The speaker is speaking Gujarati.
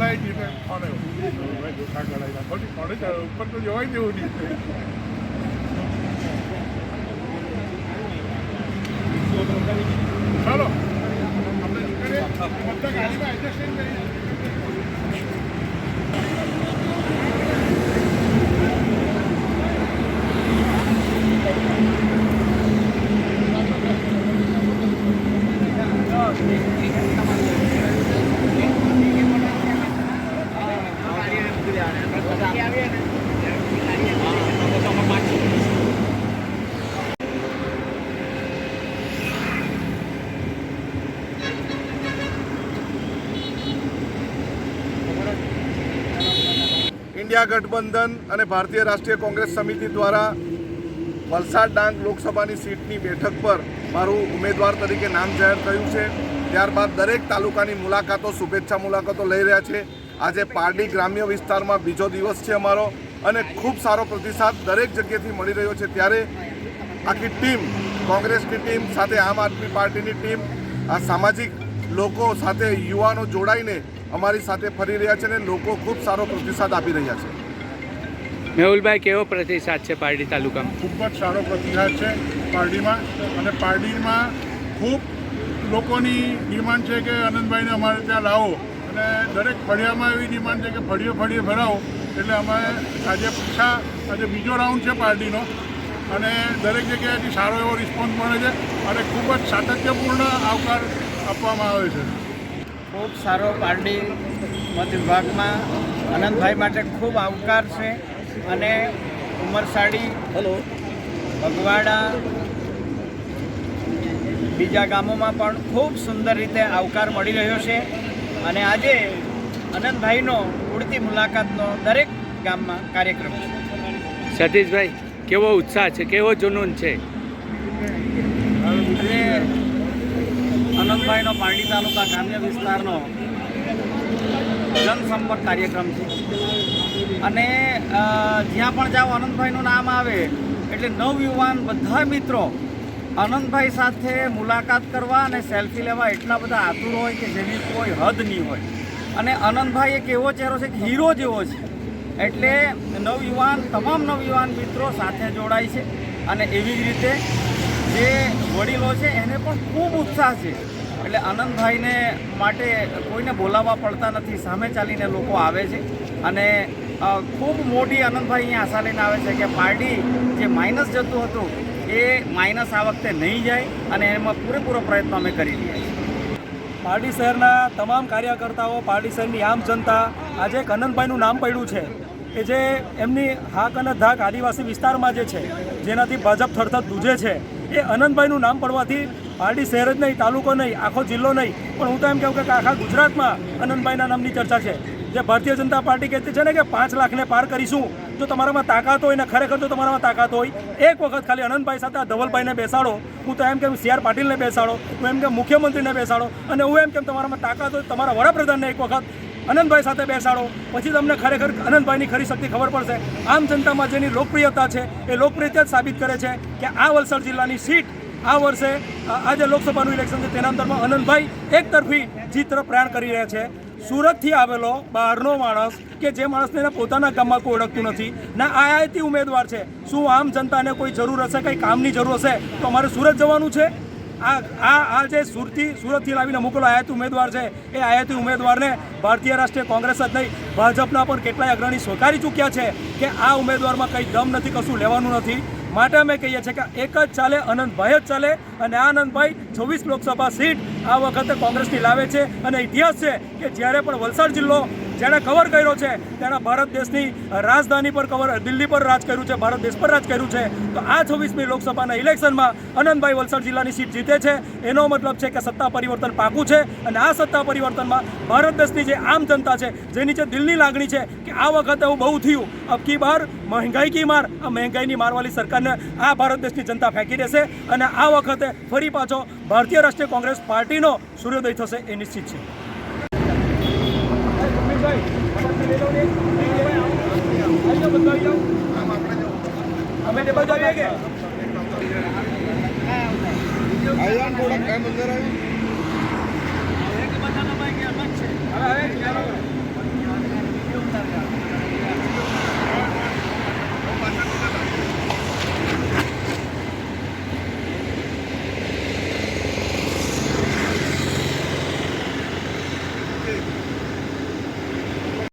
જ નહીં ખોટી કોને ઉપર તો જવાય જેવું નહીં. ઇન્ડિયા ગઠબંધન અને ભારતીય રાષ્ટ્રીય કોંગ્રેસ સમિતિ દ્વારા વલસાડ ડાંગ લોકસભાની સીટની બેઠક પર મારું ઉમેદવાર તરીકે નામ જાહેર થયું છે. ત્યારબાદ દરેક તાલુકાની મુલાકાતો, શુભેચ્છા મુલાકાતો લઈ રહ્યા છે. આજે પારડી ગ્રામ્ય વિસ્તારમાં બીજો દિવસ છે અમારો અને ખૂબ સારો પ્રતિસાદ દરેક જગ્યાએથી મળી રહ્યો છે. ત્યારે આખી ટીમ, કોંગ્રેસની ટીમ સાથે, આમ આદમી પાર્ટીની ટીમ, આ સામાજિક લોકો સાથે, યુવાનો જોડાઈને અમારી સાથે ફરી રહ્યા છે અને લોકો ખૂબ સારો પ્રતિસાદ આપી રહ્યા છે. મેહુલભાઈ કેવો પ્રતિસાદ છે પારડી તાલુકામાં? ખૂબ જ સારો પ્રતિસાદ છે પારડીમાં અને પારડીમાં ખૂબ લોકોની ડિમાન્ડ છે કે આનંદભાઈને અમારે ત્યાં લાવો અને દરેક ફળિયામાં એવી ડિમાન્ડ છે કે ફળિયો ફળિયો ભરાવો. એટલે અમે આજે પૂછા આજે બીજો રાઉન્ડ છે પાર્ટીનો અને દરેક જગ્યાએથી સારો એવો રિસ્પોન્સ મળે છે અને ખૂબ જ સાતત્યપૂર્ણ આવકાર આપવામાં આવે છે. ખૂબ સારો પારડી મત વિભાગમાં આનંદભાઈ માટે ખૂબ આવકાર છે અને ઉમરસાડી ભગવાડા બીજા ગામોમાં પણ ખૂબ સુંદર રીતે આવકાર મળી રહ્યો છે. અને આજે આનંદભાઈનો ઉડતી મુલાકાતનો દરેક ગામમાં કાર્યક્રમ છે. સતીશભાઈ કેવો ઉત્સાહ છે? કેવો જુનૂન છે? આજે આનંદભાઈનો પારડી તાલુકા ગ્રામ્ય વિસ્તારનો જનસંપર્ક કાર્યક્રમ છે. અને જ્યાં પણ જાઓ આનંદભાઈનું નામ આવે, એટલે નવયુવાન બધા મિત્રો આનંદભાઈ સાથે મુલાકાત કરવા અને સેલ્ફી લેવા એટલા બધા આતુર હોય કે જેની કોઈ હદ નહીં હોય. અને આનંદભાઈ એક એવો ચહેરો છે કે હીરો જેવો છે. એટલે નવયુવાન તમામ નવયુવાન મિત્રો સાથે જોડાય છે. અને એવી જ રીતે જે વડીલો છે એને પણ ખૂબ ઉત્સાહ છે. એટલે આનંદભાઈને માટે કોઈને બોલાવવા પડતા નથી, સામે ચાલીને લોકો આવે છે. અને ખૂબ મોટી આનંદભાઈ અહીંયા આશા લઈને આવે છે કે પાર્ટી જે માઇનસ જતું હતું, એ માઇનસ આ વખતે નહીં જાય અને એમાં પૂરેપૂરો પ્રયત્ન અમે કરી રહ્યા પારડી શહેરના તમામ કાર્યકર્તાઓ, પારડી શહેરની આમ જનતા, આજે એક અનંતભાઈનું નામ પડ્યું છે. કે જે એમની હાક અને ધાક આદિવાસી વિસ્તારમાં જે છે, જેનાથી ભાજપ થરથર દૂજે છે, એ અનંતભાઈનું નામ પડવાથી પારડી શહેર જ નહીં, તાલુકો નહીં, આખો જિલ્લો નહીં. પણ હું તો એમ કહું કે આખા ગુજરાતમાં અનંતભાઈના નામની ચર્ચા છે. જે ભારતીય જનતા પાર્ટી કહેતી છે ને કે પાંચ લાખને પાર કરીશું, જો તમારામાં તાકાત હોય ને ખરેખર જો તમારામાં તાકાત હોય, એક વખત ખાલી અનંતભાઈ સાથે આ ધવલભાઈને બેસાડો. હું તો એમ કેમ સી આર પાટીલને બેસાડો. હું એમ કે મુખ્યમંત્રીને બેસાડો. અને હું એમ કેમ તમારામાં તાકાત હોય, તમારા વડાપ્રધાનને એક વખત અનંતભાઈ સાથે બેસાડો. પછી તમને ખરેખર અનંતભાઈની ખરી શક્તિ ખબર પડશે. આમ જનતામાં જેની લોકપ્રિયતા છે, એ લોકપ્રિયતા જ સાબિત કરે છે કે આ વલસાડ જિલ્લાની સીટ આ વર્ષે આ આ જે લોકસભાનું ઇલેક્શન છે, તેના અંદરમાં અનંતભાઈ એક તરફી જીત તરફ પ્રયાણ કરી રહ્યા છે. સુરતથી આવેલો બહારનો માણસ કે જે માણસને એના પોતાના ગામમાં કોઈ ઓળખતું નથી. ના આયાતી ઉમેદવાર છે. શું આમ જનતાને કોઈ જરૂર હશે, કંઈ કામની જરૂર હશે? તો અમારે સુરત જવાનું છે. આ આ આ જે સુરતી સુરતથી લાવીને મોકલો આયાતી ઉમેદવાર છે, એ આયાતી ઉમેદવારને ભારતીય રાષ્ટ્રીય કોંગ્રેસ જ નહીં, ભાજપના પણ કેટલાય અગ્રણી સ્વીકારી ચૂક્યા છે કે આ ઉમેદવારમાં કંઈ દમ નથી, કશું લેવાનું નથી. માટે અમે કહીએ છીએ કે એક જ ચાલે, અનંતભાઈ જ ચાલે અને આ આનંદભાઈ છવ્વીસ લોકસભા સીટ આ વખતે કોંગ્રેસની લાવે છે. અને ઇતિહાસ છે કે જ્યારે પણ વલસાડ જિલ્લો જેણે કવર કર્યો છે, તેણે ભારત દેશની રાજધાની પર કવર દિલ્હી પર રાજ કર્યું છે, ભારત દેશ પર રાજ કર્યું છે. તો આ છવ્વીસમી લોકસભાના ઇલેક્શનમાં આનંદભાઈ વલસાડ જિલ્લાની સીટ જીતે છે. એનો મતલબ છે કે સત્તા પરિવર્તન પાકું છે અને આ સત્તા પરિવર્તનમાં ભારત દેશની જે આમ જનતા છે જેની જે દિલની લાગણી છે કે આ વખતે એવું બહુ થયું. અબ કી બાર? મહેંગાઈ કી માર? આ મહેંગાઈની મારવાળી સરકારને આ ભારત દેશની જનતા ફેંકી દેશે અને આ વખતે ફરી પાછો ભારતીય રાષ્ટ્રીય કોંગ્રેસ પાર્ટીનો સૂર્યોદય થશે એ નિશ્ચિત છે. અમે તે બાજુ આવીએ કે થોડા ટાઈમ અંદર આવ્યું